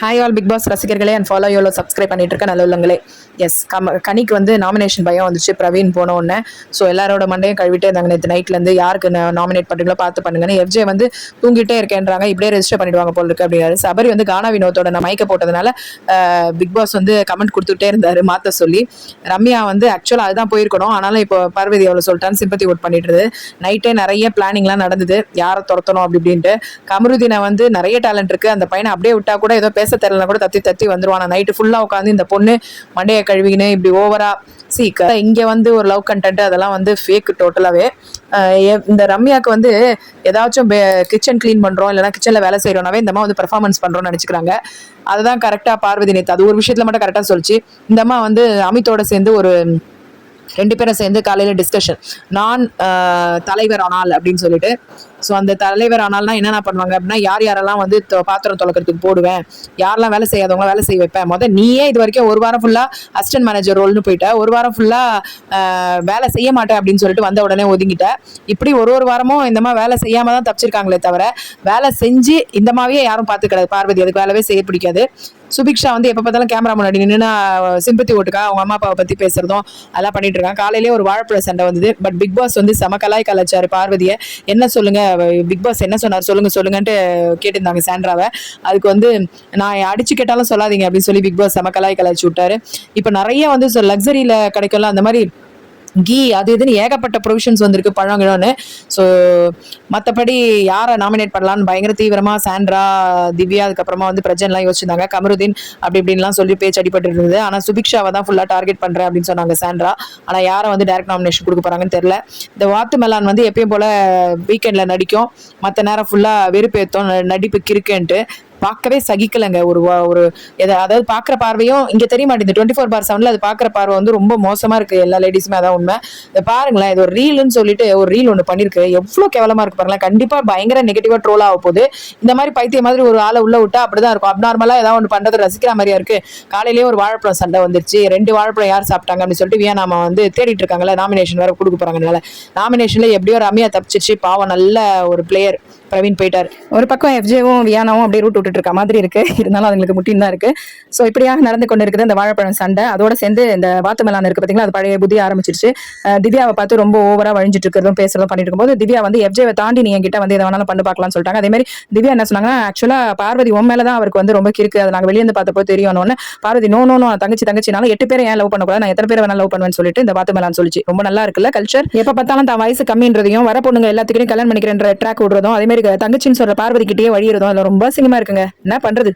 Hi all big pass ரசிகர்களே and follow யோலோ subscribe பண்ணிட்டு இருக்க நல்ல உள்ளங்களே. எஸ் கம கனிக்கு வந்து நாமினேஷன் பயம் வந்துச்சு பிரவீன் போன உடனே. ஸோ எல்லாரோட மண்டையும் கழுவிட்டே இருந்தாங்க நேற்று நைட்லேருந்து யாருக்கு நாமினேட் பண்ணுறீங்களோ பார்த்து பண்ணுங்கன்னு எஃப்ஜே வந்து தூங்கிட்டே இருக்கேன்றாங்க இப்படியே ரெஜிஸ்டர் பண்ணிடுவாங்க போல இருக்கு அப்படிங்கிறாரு சபரி வந்து கானா வினோத்தோட நான் மைக்க போட்டதுனால பிக் பாஸ் வந்து கமெண்ட் கொடுத்துட்டே இருந்தார் மாற்ற சொல்லி. ரம்யா வந்து ஆக்சுவலாக அதுதான் போயிருக்கணும் ஆனாலும் இப்போ பார்வதி அவ்வளோ சொல்லிட்டான்னு சிம்பத்தி ஓட் பண்ணிட்டு நைட்டே நிறைய பிளானிங்லாம் நடந்தது யாரை துரத்தணும் அப்படி இப்படின்ட்டு. கமருதினை வந்து நிறைய டேலண்ட் இருக்குது அந்த பையனை அப்படியே விட்டா கூட ஏதோ பேச தெரியலனா கூட தத்தி தத்தி வந்துருவான். நைட்டு ஃபுல்லாக உட்காந்து இந்த பொண்ணு மண்டையை கழுவிக்கின்னு இப்படி ஓவரா சி இங்கே வந்து ஒரு லவ் கண்டென்ட் அதெல்லாம் வந்து ஃபேக் டோட்டலாகவே இந்த ரம்யாவுக்கு வந்து ஏதாச்சும் கிச்சன் க்ளீன் பண்ணுறோம் இல்லைன்னா கிச்சனில் வேலை செய்கிறோனாவே இந்த அம்மா வந்து பெர்ஃபார்மன்ஸ் பண்ணுறோம்னு நினைச்சுக்கிறாங்க. அதுதான் கரெக்டாக பார்வதி நேத்து அது ஒரு விஷயத்தில் மட்டும் கரெக்டாக சொல்லிச்சு. இந்த அம்மா வந்து அமித்தோட சேர்ந்து ஒரு ரெண்டு பேரும் சேர்ந்து காலையில் டிஸ்கஷன் நான் தலைவர் ஆனால் அப்படின்னு சொல்லிட்டு ஸோ அந்த தலைவர் ஆனால்னா என்னென்ன பண்ணுவாங்க அப்படின்னா யார் யாரெல்லாம் வந்து பாத்திரம் தொலைக்கிறதுக்கு போடுவேன் யாரெல்லாம் வேலை செய்யாதவங்க வேலை செய்ய வைப்பேன். முதல் நீயே இது வரைக்கும் ஒரு வாரம் ஃபுல்லாக அசிஸ்டன்ட் மேனேஜர் ரோல்னு போயிட்ட. ஒரு வாரம் ஃபுல்லாக வேலை செய்ய மாட்டேன் அப்படின்னு சொல்லிட்டு வந்த உடனே ஒதுங்கிட்ட. இப்படி ஒரு ஒரு வாரமும் இந்த மாதிரி வேலை செய்யாம தான் தப்பிச்சிருக்காங்களே தவிர வேலை செஞ்சு இந்த மாதிரியே யாரும் பார்த்துக்கிடாது பார்வதி அதுக்கு வேலைவே செய்ய பிடிக்காது. சுபிக்ஷா வந்து எப்போ பார்த்தாலும் கேமரா முன்னாடி நின்று சிம்பத்தி ஓட்டுக்கா அவங்க அம்மா அப்பாவை பற்றி பேசுகிறதும் அதெல்லாம் பண்ணிட்டு இருக்காங்க. காலையிலேயே ஒரு வாழைப்பழ சண்டை வந்தது. பட் பிக் பாஸ் வந்து செம கலாய் கலாச்சாரு பார்வதியை. என்ன சொல்லுங்க பிக் பாஸ் என்ன சொன்னார் சொல்லுங்க சொல்லுங்கன்ட்டு கேட்டிருந்தாங்க சாண்ட்ராவை. அதுக்கு வந்து நான் அடிச்சு கேட்டாலும் சொல்லாதீங்க அப்படின்னு சொல்லி பிக் பாஸ் செம கலாய் கலாய்ச்சி விட்டாரு. இப்போ நிறைய வந்து லக்ஸரியில் கிடைக்கல அந்த மாதிரி கீ அது இதுன்னு ஏகப்பட்ட ப்ரொவிஷன்ஸ் வந்திருக்கு பழங்கிழன்னு ஸோ மற்றபடி யாரை நாமினேட் பண்ணலாம்னு பயங்கர தீவிரமாக சாண்ட்ரா திவ்யா அதுக்கப்புறமா வந்து பிரஜன்லாம் யோசிச்சிருந்தாங்க. கமருதீன் அப்படி இப்படின்லாம் சொல்லி பேச்சு அடிபட்டு இருந்தது. ஆனால் சுபிக்ஷாவை தான் ஃபுல்லாக டார்கெட் பண்ணுறேன் அப்படின்னு சொன்னாங்க சாண்ட்ரா. ஆனால் யாரை வந்து டேரக்ட் நாமினேஷன் கொடுக்க போகிறாங்கன்னு தெரியல. இந்த வாத்து மெலான் வந்து எப்பயும் போல் வீக்கெண்டில் நடிக்கும். மற்ற நேரம் ஃபுல்லாக வெறுப்பேற்றும் நடிப்பு கிறுக்கேன்ட்டு பார்க்கவே சகிக்கலைங்க. ஒரு ஒரு அதாவது பார்க்குற பார்வையும் இங்கே தெரிய மாட்டேங்குது. டுவெண்ட்டி ஃபோர் பார் செவனில் அது பார்க்குற பார்வை வந்து ரொம்ப மோசமாக இருக்குது எல்லா லேடிஸுமே அதான் உண்மை. இதை பாருங்களேன் இது ஒரு ரீல்னு சொல்லிட்டு ஒரு ரீல் ஒன்று பண்ணியிருக்கு எவ்வளோ கேவலமாக இருக்கு பாருங்களேன். கண்டிப்பாக பயங்கர நெகட்டிவாக ட்ரோல் ஆக போகுது. இந்த மாதிரி பைத்திய மாதிரி ஒரு ஆளை உள்ள விட்டா அப்படிதான் இருக்கும். அப்நார்மலாக ஏதாவது ஒன்று பண்ணுறது ரசிக்கிற மாதிரியா இருக்கு. காலையிலேயே ஒரு வாழைப்பழம் சண்டை வந்துருச்சு. ரெண்டு வாழைப்பழம் யார் சாப்பிட்டாங்க அப்படின்னு சொல்லிட்டு வியானாமா வந்து தேடிட்டு இருக்காங்கல்ல நாமினேஷன் வேறு கொடுக்க போறாங்கனால நாமினேஷனில் எப்படியோ ரம்யா தப்பிச்சிச்சு பாவம் நல்ல ஒரு பிளேயர் பிரவீன் போயிட்டார். ஒரு பக்கம் எஃப்ஜேவும் வியானாவும் அப்படியே ரூட் விட்டுட்டு இருக்க மாதிரி இருக்கு. இருந்தாலும் அதுங்களுக்கு முட்டின் தான் இருக்கு. ஸோ இப்படியாக நடந்து கொண்டு இருக்குது இந்த வாழைப்பழம் சண்டை. அதோட சேர்ந்து இந்த வாத்து மேலான இருக்கு பார்த்தீங்களா அது பழைய புத்தி ஆரம்பிச்சிருச்சு. திவ்யாவை பார்த்து ரொம்ப ஓவரா வழிஞ்சிட்டு இருக்கிறதும் பேசுறதும் பண்ணிட்டு இருக்கும்போது திவ்யா வந்து எஃப்ஜேவை தாண்டி நீ என்கிட்ட வந்து எதை வேணாலும் பண்ணு பார்க்கலாம்னு சொல்லிட்டாங்க. அதே மாதிரி திவ்யா என்ன சொன்னாங்கன்னா ஆக்சுவலா பார்வதி உன் மேல தான் அவருக்கு வந்து ரொம்ப கிறுக்கு. அதை நாங்கள் வெளியே வந்து பார்த்தப்போ தெரியும் பார்வதி நோ நோ தங்கச்சி தங்கச்சினால எட்டு பேரை ஏன் லவ் பண்ணக்கூடாது? நான் எத்தனை பேர் வேணா லவ் பண்ணுவேன்னு சொல்லிட்டு இந்த வாத்து மேலான்னு சொல்லிச்சு. ரொம்ப நல்லா இருக்குல்ல கல்ச்சர் எப்போ பார்த்தாலும் தான் வயசு கம்மின்றதையும் வர பொண்ணுங்க எல்லாத்துக்கிட்டையும் கல்யாணம் பண்ணிக்கிறேன்ற ட்ராக் விடுறதும் அதே மாதிரி தங்கச்சின்னு சொல்ற பார்வதி கிட்டேயே வழியிறதும் அதுல ரொம்ப சினிமா இருக்குங்க. என்ன பண்றது?